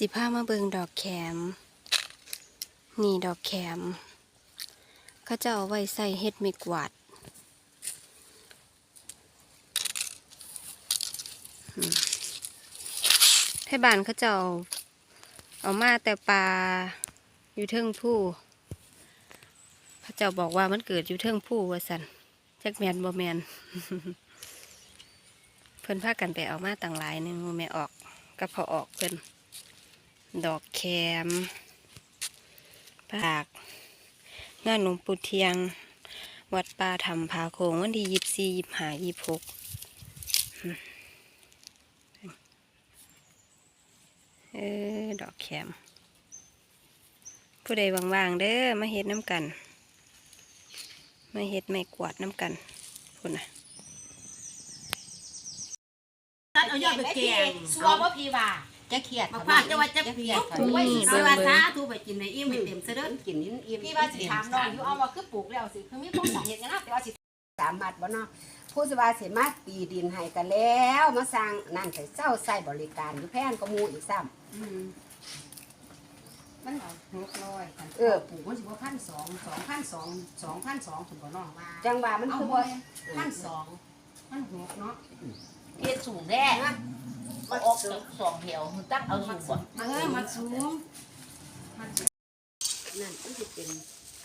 สิพามาเบิงดอกแขม นี่ดอกแขม เขาจะเอาไว้ใส่เฮ็ดไม่กวาดอืมให้บ้านเขาจะเอาเอามาแต่ปลาอยู่เทิงผู้เขาเจ้าบอกว่ามันเกิดอยู่เทิงผู้ว่าสันแจักแมนบ่แมนเพิ่นพากันไปเอามาต่างหลายหนึงแม่ออกก็พอออกเพิ่น ดอกแคมปาก งานหลวงปู่เทียง วัดป่าธรรมพาโคงวันที่ยี่สี่ยี่ห้ายี่หกเออดอกแคม ผู้ใดว่างๆเด้อมาเฮ็ดน้ำกัน มาเฮ็ดไม่กวาดน้ำกันพุ่นน่ะตัดเอายอดไปแกงสัวบ่พี่ว่า จะเครียดมาพาจะว่าจะเปียกนี่ไว้เบิ่สิงว่าเบิ่งซาทูไปกินในอิ่มให้เต็มซะเด้อกินนิดอิ่มพี่ว่าสิถามน้องอยู่เอาว่าคือปลูกแล้วสิคือมีความสาเหตุกันนะแต่ว่าสิสามารถบ่เนาะผู้สว่าสิมาตีดินให้กันแล้ว มาสร้างนั่นใส่เจ้าใส่บริการอยู่แพงก็หมูอีกซ้ำมันเอาหกร้อยกันเออปลูกมันสิบ่พันสองสองพันสองสองพันสองถึงบ่น้องว่าจังหวะมันเอาคือบ่บ่พันสองพันหกเนาะ เฮ็ดสูงแน่ก็ออกจากสองแถวตั้งเอาสูงบ่เออมันสูงนั่นมันสิเป็น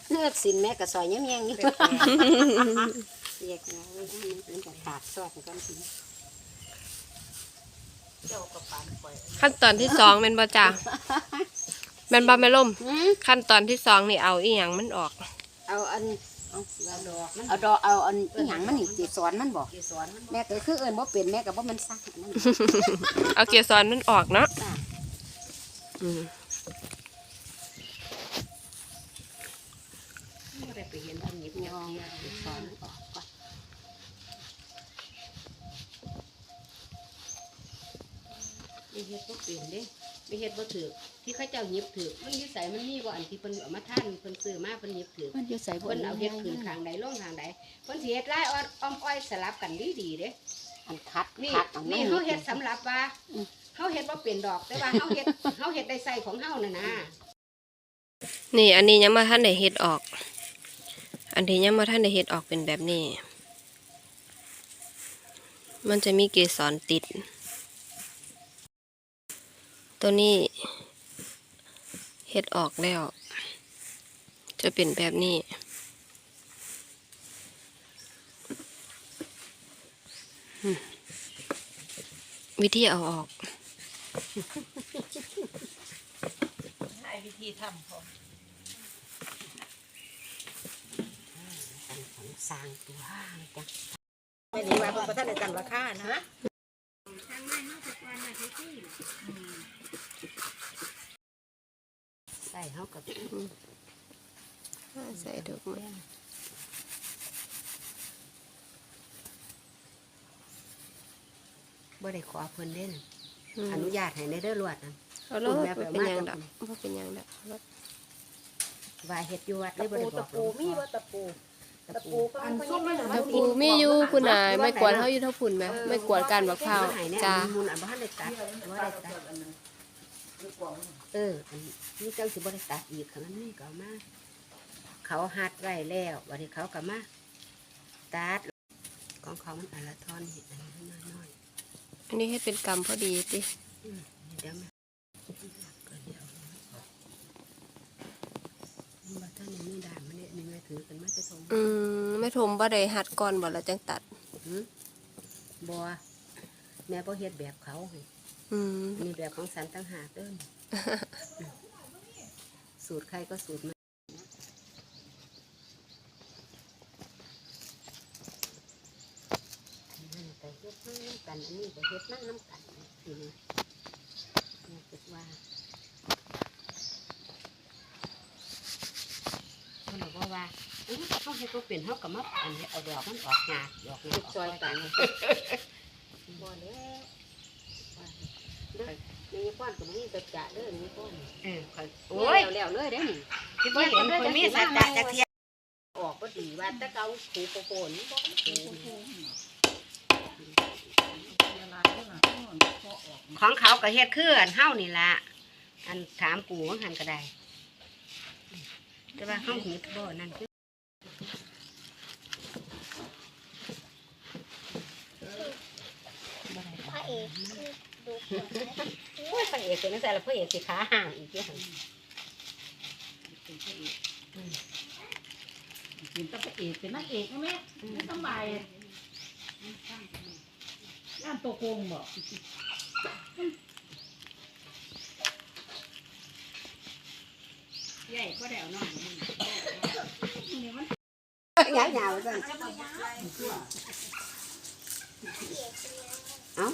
เนื้อสินแม่ก็ซอยแยงๆนี่เรียกนะเว้ยมันก็ขาดซอกกันสิเจ้าก็ปานปล่อยขั้นตอนที่สองเป็นบ่จ่าแม่นบ่แม่ล่มหืมขั้นตอนที่สองนี่เอาอีหยังมันออก เอาอัน เอาเอาดอกมันเอาดอกเอาอันอีหยังมันนี่สิสอนมันบอกเกสรมันแม่ก็คือเอิ้นบ่เป็นแม่ก็บ่มันซักนั่นเอาเกสรมันออกเนาะจ้ะอืมบ่ได้ไปเห็นอันหยิบยองสอนมันออกก่อนไม่เฮ็ดบ่เป็นเด้ ไม่เฮ็ดบ่ถูกที่เขาเจ้าหยิบถูกมันอยู่ไสมันมีบ่อันที่เพิ่นเอามาท่านเพิ่นซื้อมาเพิ่นหยิบถูกมันอยู่ใส่บเพิ่นเอาเฮ็ดขึ้นข้างใดลงข้างใดเพิ่นสิเฮ็ดลายอ้อมอ้อมอ้อยสลับกันดีๆเด้อันคัดนี่คัดเอานี่นี่เฮาเฮ็ดสำหรับว่าเฮาเฮ็ดบ่เป็นดอกแต่ว่าเฮาเฮ็ดเฮาเฮ็ดได้ใส่ของเฮานั่นนะนี่อันนี้ยังมาท่านได้เฮ็ดออก อันที่ยังมาท่านได้เฮ็ดออกเป็นแบบนี้ มันจะมีเกสรติด ตัวนี้เฮ็ดออกแล้ว จะเป็นแบบนี้อืมวิธีเอาออกให้วิธีทำพอของสร้างตัวจังไม่ได้ว่าเพิ่นบ่ทันได้ตั้งราคานะ ใส่เฮากับใส่ดอกไม้บ่ได้ขอเพิ่นเด่นอืมอนุญาตให้ในเด้อลวดนะเอาแล้วคุณแม่บ่ไปเป็นเอามาหยังจากดอกบ่เป็นหยังดอกว่าเฮ็ดอยู่วัดเลตะยบ่ปูได้บตะอกปูมีบ่ตะปูตะตะปูปูก็มันก็ไม่ได้ตะปูมีอยู่คุณนายไม่กวาดเฮาอยู่เท่าพุ่นไหมไม่กวาดการบักพร้าวให้เนี่ยจ้า อันมูลอันบ่ทันได้ตัดบ่ได้ตัดเออ อันนี้เจ้าสิบ่ได้ตัดอีกครั้งนั้นนี่ก็เอามา เขาหัดไว้แล้ววันนี้เขาก็มาตัดของเขามันอันละท่อนเห็ดอันนี้น้อยอันนี้ให้เป็นกรรมพอดีติๆอืมเดี๋ยวมาก็เดี๋ยวมันบ่ท่านยังไม่ด่านมันเนี่ยนี่แม่ถือกันมาจะทง อืมไม่ทมบ่ได้หัดก่อนบ่แล้วจังตัด หืมบัวแม่บ่เฮ็ดแบบเขาให้ อืมอันนี้แบบของสันตั้งหากเด้อสูตรใครก็สูตรมันนั่นก็เฮ็ดมาน้ำกันอันนี้ก็เฮ็ดมาน้ำกันทีนี้แม่คิดว่าเขาบอกว่าว่าอื้อเขาเฮ็ดบ่เป็นเขาก็มาอันนี้เอาดอกมันออกหยาดดอกนี้ออกซอยกันบ่แล้วว่าเด้อนี่ป้อนก็บ่มีตัจะเด้อนี่ป้อนเออค่อยโอ้โอ้ยยแล้วเลยเด้อนี่ที่บ่เห็นเพิ่นมีสัจจะจักเที่ยออกก็ดีว่าแตะเกาถูโปโปนบ่ถูของเขาก็เฮ็ดคืออันเฮานี่ล่ะอันถามปู่ว่าหันก็ได้แต่ว่าห้องหิดบ่นั่นคือบ่ได้พระเอกคือดูผลนะโอ้ยพระเอกเป็นนักแสดงพระเอกสิขาห่างอีกที่หันกินตะเอกเป็นนักเอกนะแม่ไม่สบายย่านตัวโกงบอกใหญ่ก็ได้เอาน้องยาวยาวๆจังเอ้า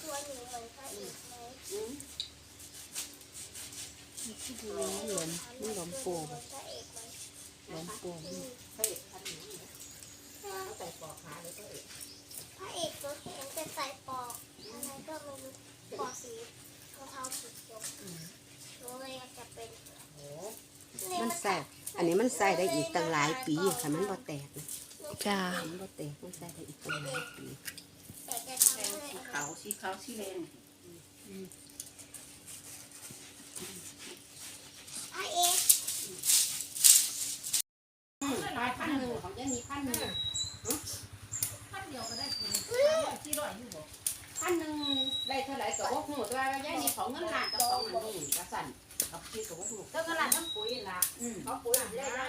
ตัวหนูเหมือนพระเอกไหม เหลือมมันหลอมโป่งเหมือนพระเอกไหมหลอมโป่งพระเอกตัวเห็นแต่ใส่ปอกอะไรก็ไม่รู้ปอกสีรองเท้าสีเขียวหนูเลยอยากจะเป็นมันใส่อันนี้มันใส่ได้อีกตั้งหลายปีค่ะมันบ่แตกนะจ้ามันบ่แตกมันใส่ได้อีกตั้งหลายปีแต่จะทำให้สีขาวสีขาวสีแดง พระเอก หลายพั พั นนหหนึ่นึ่งงของยังมีพันหนึ่งพันเดียวก็ได้คนสี่ร้อยอยู่บ่พันหนึ่งได้เท่าไหร่ก็บ่ฮู้แต่ว่าย่านี่ของเงินล้านกับของอันนี้ว่าซั่นกับพี่ก็บ่ฮู้เท่ากันละทั้งปุ๋ยละอืมเขาปุ๋ยได้ได้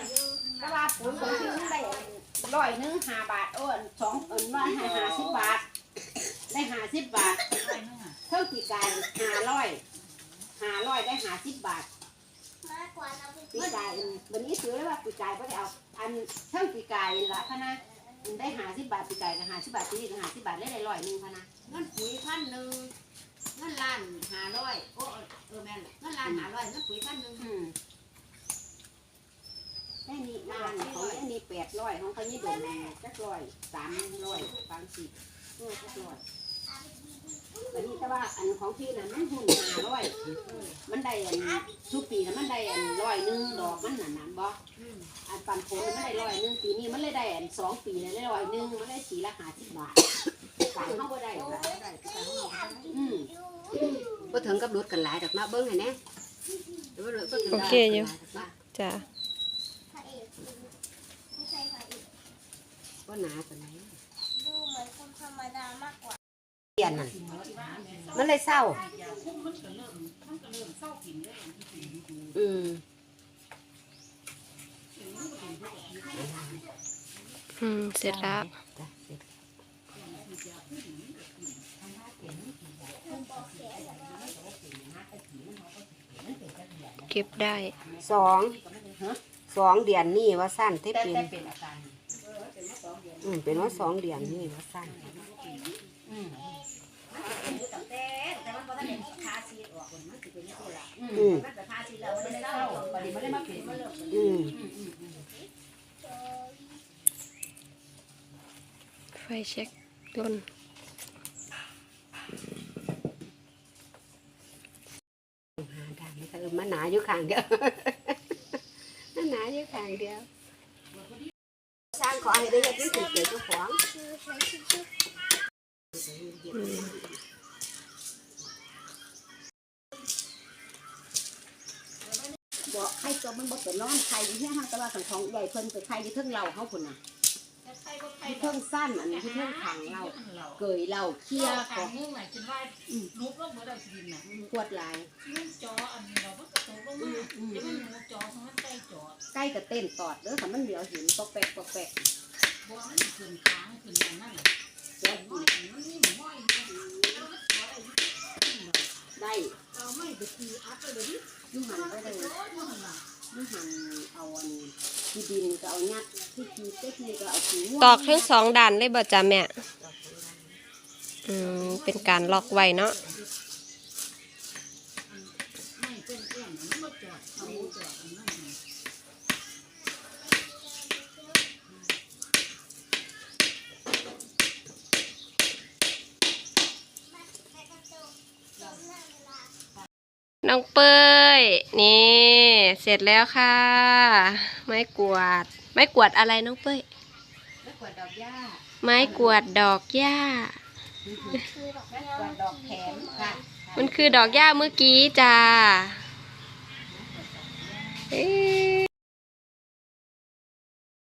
แต่ว่าปุ๋ยบางทีมันได้ร้อยหนึงห้าบาทโอ้อันสองอันว่าให้ห้าสิบบาท ได้ห้าสิบบาทร้อยนึงอะเท่าปีกายห้าร้อยห้าร้อยได้ห้าสิบบาทมากกว่าเราเป็นปีกายวันนี้ซื้อแล้วว่าปีกายก็ได้เอา อันเท่าปีกายละพะนะได้ห้าสิบบาทปีกายก็ห้าสิบบาทปีนี้ก็ห้าสิบบาทได้ได้ร้อยหนึงพะนะเงินปุ๋ยพันหนึ่งเงินล้านห้าร้อยโอ้เออแม่นเงินล้านห้าร้อยเงินปุ๋ยพันหนึ่งอืมได้นี่นานของได้นี่แปดร้อยของเขานี่โดนจักร้อยสามร้อยบางสิบเออจักร้อย อันนี้แต่ว่าอันของพี่น่ะมันหุ่นหาร้อยมันได้อันทุกปีน่ะมันได้อันร้อยหนึงดอกมันน่ะนั่นบ่อันปันผลมันได้ร้อยหนึงปีนี้มันเลยได้อันสองปีเลยได้ร้อยหนึงมันได้สีละห้าสิบบาทขายเขาบ่ได้ค่ะอืมบ่ถึงกับลดกันหลายดอกนะเบิ่งให้แน่ดี๋ยวบ่บ่ถึงกับหลายดอกนาพระเอกไม่ใช่พระเอกบ่หนาปานไหนดูเหมือนคนธรรมดามากกว่า เปลี่ยนนั่นมันเลยเศร้าคุ้มมันก็เริ่มมันก็เริ่มเศร้ากินเลยอืมอืม เสร็จแล้วจ้ะเสร็จเก็บได้สองสองเดือนนี่ว่าสั้นที่แต่เป็นแต่เป็นอาการอืมเป็นว่าสองเดือนนี่ว่าสั้นอืม แต่แต่มันบ่ทันได้ทาสีออกมันสิเป็นจังซี่ล่ะ อืม มันก็ทาสีแล้วมัน ไม่ ได้ ได้ เศร้า เศร้าบัดนี้ไม่ได้มาเป็นมาเริ่ม อืม ไฟเช็คลนหาได้ไหมคะเออมันหนาอยู่ข้างเดียวมันหนาอยู่ข้างเดียว สร้างขอให้ได้ยังที่สุดเกิดเจ้าของคือใช้ชื่ออืมบอกให้ตัวมันบ่เป็นนอนใครอยู่ที่ห้างแต่ว่าขันของใหญ่เพิ่นไปใครอยู่เทิงเราเขาคนน่ะ อยู่เทิงสั้นอันนี้อยู่เทิงขังเราเกยเราเคลียร์ขขอองงนึงน่ะคิดว่านุบลงบ่ได้กินน่ะขวดลายนุ่มจออันนี้เรามันก็ตกลงมาเดี๋ยวมันหมูจอของมันใกล้จอใกล้กับเต้นตอดเด้อถ้ามันเหลียวเห็นตกแปกตกแปกบ่มันขึ้นค้างขึ้นอย่างนั้นน่ะเดี๋ยวน้อยมันมีหมูน้อยได้เราไม่ไปตีอัพไปเลยดิยูหันได้โอ้ยมันน่ะยูหันเอาอันนี้ ที่ดินก็เอายัดที่ทีก็ทีก็เอาขี้ง่วงตอกทั้งสองด้านเลยบ่จ้าแม่อืมเป็นการล็อกไว้เนาะ น้องเป้ย นี่ เสร็จแล้วค่ะ ไม้กวาด ไม้กวาดอะไรน้องเป้ย ไม้กวาดดอกหญ้า ไม้กวาดดอกหญ้า มันคือดอกหญ้าเมื่อกี้จ้าเอ๊